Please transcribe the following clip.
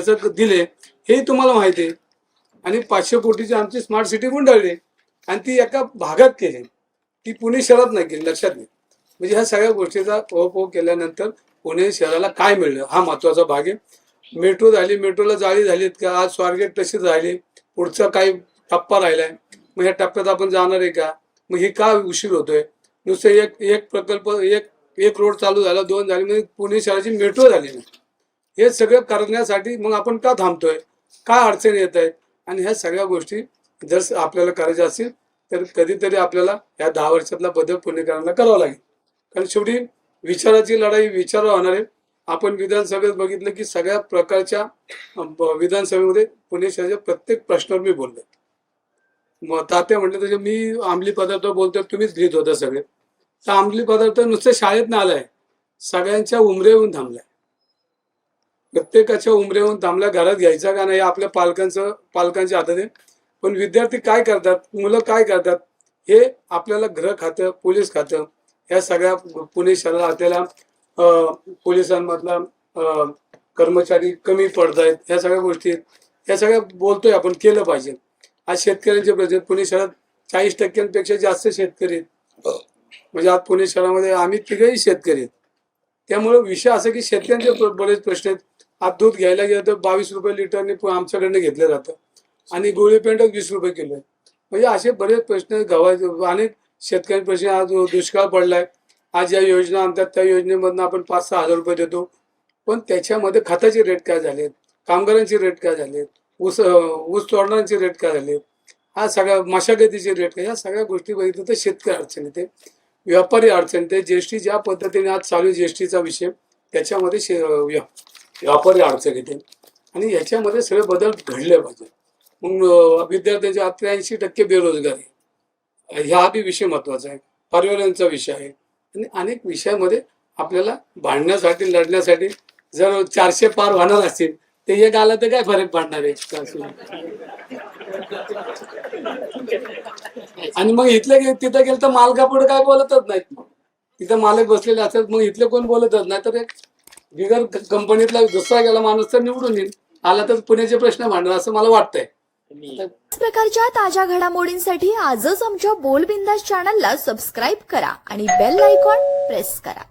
कर्ज दिले हे तुम्हाला माहिती आहे. आणि पाचशे कोटीची आमची स्मार्ट सिटी गुंडाळली. आणि ती एका भागात केली. ती पुणे शहरात नाही केली लक्षात घे म्हणजे ह्या सगळ्या गोष्टीचा ओहपोह केल्यानंतर पुणे शहराला काय मिळलं? हा महत्त्वाचा भाग आहे. मेट्रो झाली मेट्रोला जाळी झालीत का? आज स्वारगेट तशीच राहिली. पुढचा काही टप्पा राहिलाय. मग ह्या टप्प्यात आपण जाणार आहे का? मग हे का उशीर होतोय? नुसतं एक एक प्रकल्प एक एक रोड चालू झाला दोन झाले म्हणजे पुणे शहराची मेट्रो झाली. नाही हे सगळं करण्यासाठी मग आपण का थांबतोय? काय अडचणी येत आहेत आणि ह्या सगळ्या गोष्टी जर आपल्याला करायच्या असतील तर कधीतरी आपल्याला या दहा वर्षातला बदल पुणेकरांना करावा लागेल. कारण शेवटी विचाराची लढाई विचारावर होणार. आहे आपण विधानसभेत बघितलं की सगळ्या प्रकारच्या विधानसभेमध्ये पुणे शहराच्या प्रत्येक प्रश्नावर मी बोललो मग तात्या म्हटलं तसे मी अंमली पदार्थ बोलतोय तुम्हीच लिहित होता सगळे. तर अंमली पदार्थ नुसतं शाळेत ना आलाय. सगळ्यांच्या उमरेहून थांबलाय. प्रत्येकाच्या उमरे येऊन थांबल्या घरात घ्यायचा का नाही हे आपल्या पालकांचं पालकांच्या हातात आहे. पण विद्यार्थी काय करतात? मुलं काय करतात? हे आपल्याला गृह खातं पोलीस खातं. ह्या सगळ्या पुणे शहराला आपल्याला पोलिसांमधला कर्मचारी कमी पडत आहेत ह्या सगळ्या गोष्टी आहेत. ह्या सगळ्या बोलतोय आपण केलं पाहिजे. आज शेतकऱ्यांचे प्रश्न पुणे शहरात चाळीस टक्क्यांपेक्षा जास्त शेतकरी आहेत. म्हणजे आज पुणे शहरामध्ये आम्ही तिघेही शेतकरी आहेत. त्यामुळे विषय असं की शेतकऱ्यांचे बरेच प्रश्न आहेत. आज दूध घ्यायला गेलं तर बावीस रुपये लिटरने आमच्याकडनं घेतलं जातं. आणि गोळी पेंटच वीस रुपये किलो आहे. म्हणजे असे बरेच प्रश्न गव्हाचे अनेक शेतकरी प्रश्न आज दुष्काळ पडलाय. आज या योजना आणतात त्या योजनेमधनं आपण पाच सहा हजार रुपये देतो. पण त्याच्यामध्ये खताचे रेट काय झालेत? कामगारांचे रेट काय झालेत? ऊस ऊस तोडणाऱ्यांचे रेट काय झाले हा सगळ्या मशागतीचे रेट काय? ह्या सगळ्या गोष्टी बघितलं तर शेतकरी अडचण येते. व्यापारी अडचण येते. जीएसटी ज्या पद्धतीने आज चालू जीएसटीचा विषय त्याच्यामध्ये शे व्यापारी अडचण येते. आणि याच्यामध्ये सगळे बदल घडले पाहिजे. मग विद्यार्थ्यांचे विद्यार्थ्यांच्या टक्के बेरोजगारी. ह्या बी विषय महत्त्वाचा आहे. पर्यावरणचा विषय आहे. आणि अनेक विषयामध्ये आपल्याला भांडण्यासाठी लढण्यासाठी जर चारशे पार होणार असतील ते एक आलं तर काय फरक पडणार आहे? आणि मग इथले तिथं गेलं तर मालका पुढे काय बोलतच नाहीत. तिथं मालक बसलेले असतात मग इथले कोण बोलतच नाही. तर एक बिगर कंपनीतला दुसरा गेला माणूस तर निवडून येईल. आला तर पुण्याचे प्रश्न मांडणार असं मला वाटतंय. प्रकारच्या ताज्या घडामोडींसाठी आजच आमच्या बोल बिंदास चॅनलला सबस्क्राईब करा आणि बेल आयकॉन प्रेस करा.